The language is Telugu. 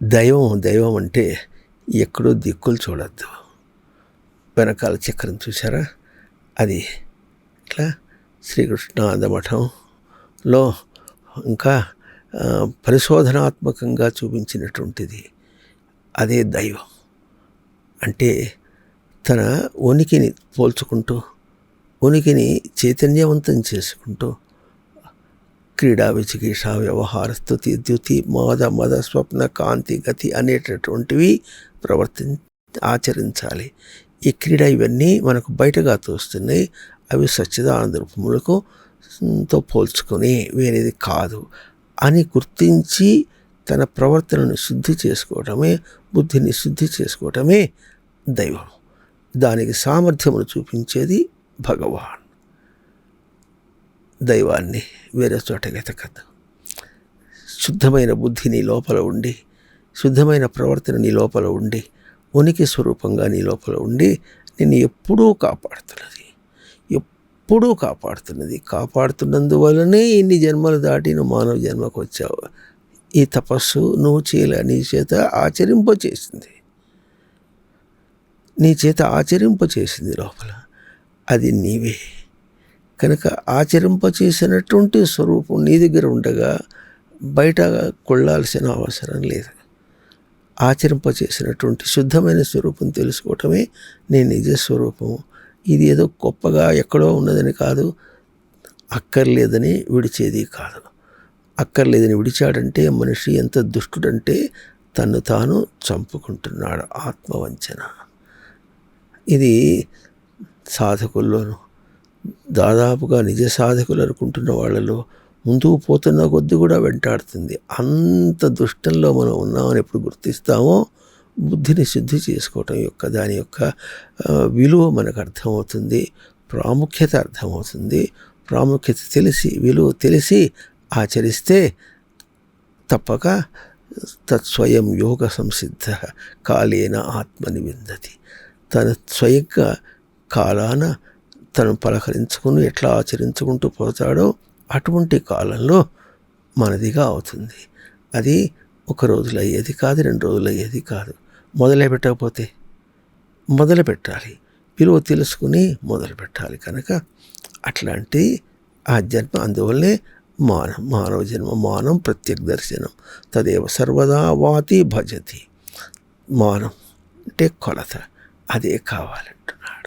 దైవం దైవం అంటే ఎక్కడో దిక్కులు చూడద్దు. వెనకాల చక్రం చూసారా అది ఇట్లా శ్రీకృష్ణానంద మఠంలో ఇంకా పరిశోధనాత్మకంగా చూపించినటువంటిది అదే దైవం. అంటే తన ఉనికిని పోల్చుకుంటూ ఉనికిని చైతన్యవంతం చేసుకుంటూ క్రీడా విచికిష వ్యవహార స్థుతి ద్యుతి మోద మద స్వప్న కాంతి గతి అనేటటువంటివి ప్రవర్తి ఆచరించాలి. ఈ క్రీడ ఇవన్నీ మనకు బయటగా తోస్తున్నాయి. అవి సచ్చిదానంద రూపములకు తో పోల్చుకొని వేరేది కాదు అని గుర్తించి తన ప్రవర్తనను శుద్ధి చేసుకోవటమే బుద్ధిని శుద్ధి చేసుకోవటమే దైవం. దానికి సామర్థ్యమును చూపించేది భగవాన్. దైవాన్ని వేరే చోట వెతకద్దు శుద్ధమైన బుద్ధి నీ లోపల ఉండి శుద్ధమైన ప్రవర్తన నీ లోపల ఉండి ఉనికి స్వరూపంగా నీ లోపల ఉండి నిన్ను ఎప్పుడూ కాపాడుతున్నది. ఎప్పుడూ కాపాడుతున్నది. కాపాడుతున్నందువలనే ఇన్ని జన్మలు దాటి నువ్వు మానవ జన్మకు వచ్చావు. ఈ తపస్సు నువ్వు చేయలే. నీ చేత ఆచరింపచేసింది నీ చేత ఆచరింపచేసింది లోపల. అది నీవే. కనుక ఆచరింప చేసినటువంటి స్వరూపం నీ దగ్గర ఉండగా బయట కొళ్ళాల్సిన అవసరం లేదు. ఆచరింప చేసినటువంటి శుద్ధమైన స్వరూపం తెలుసుకోవటమే నీ నిజ స్వరూపం ఇది ఏదో గొప్పగా ఎక్కడో ఉన్నదని కాదు అక్కర్లేదని విడిచేది కాదు. అక్కర్లేదని విడిచాడంటే మనిషి ఎంత దుష్టుడంటే తను తాను చంపుకుంటున్నాడు ఆత్మవంచన. ఇది సాధకుల్లోనూ దాదాపుగా నిజ సాధకులు అనుకుంటున్న వాళ్ళలో ముందుకు పోతున్న కొద్ది కూడా వెంటాడుతుంది. అంత దుష్టంలో మనం ఉన్నామని ఎప్పుడు గుర్తిస్తామో? బుద్ధిని శుద్ధి చేసుకోవటం యొక్క దాని యొక్క విలువ మనకు అర్థమవుతుంది. ప్రాముఖ్యత అర్థమవుతుంది. ప్రాముఖ్యత తెలిసి విలువ తెలిసి ఆచరిస్తే తప్పక తత్స్వయం యోగ సంసిద్ధ కాలేన ఆత్మని విందతి తన స్వయంగా కాలాన తను పలకరించుకుని ఎట్లా ఆచరించుకుంటూ పోతాడో అటువంటి కాలంలో మనదిగా అవుతుంది. అది ఒక రోజులు అయ్యేది కాదు రెండు రోజులు అయ్యేది కాదు. మొదలే పెట్టకపోతే మొదలు పెట్టాలి విలువ తెలుసుకుని మొదలు పెట్టాలి కనుక అట్లాంటి ఆ జన్మ అందువల్లే మానం మానవ జన్మ మానం ప్రత్యక్ దర్శనం తదేవ సర్వదా వాతి భజతి. మానం అంటే కొలత. అదే కావాలంటున్నాడు.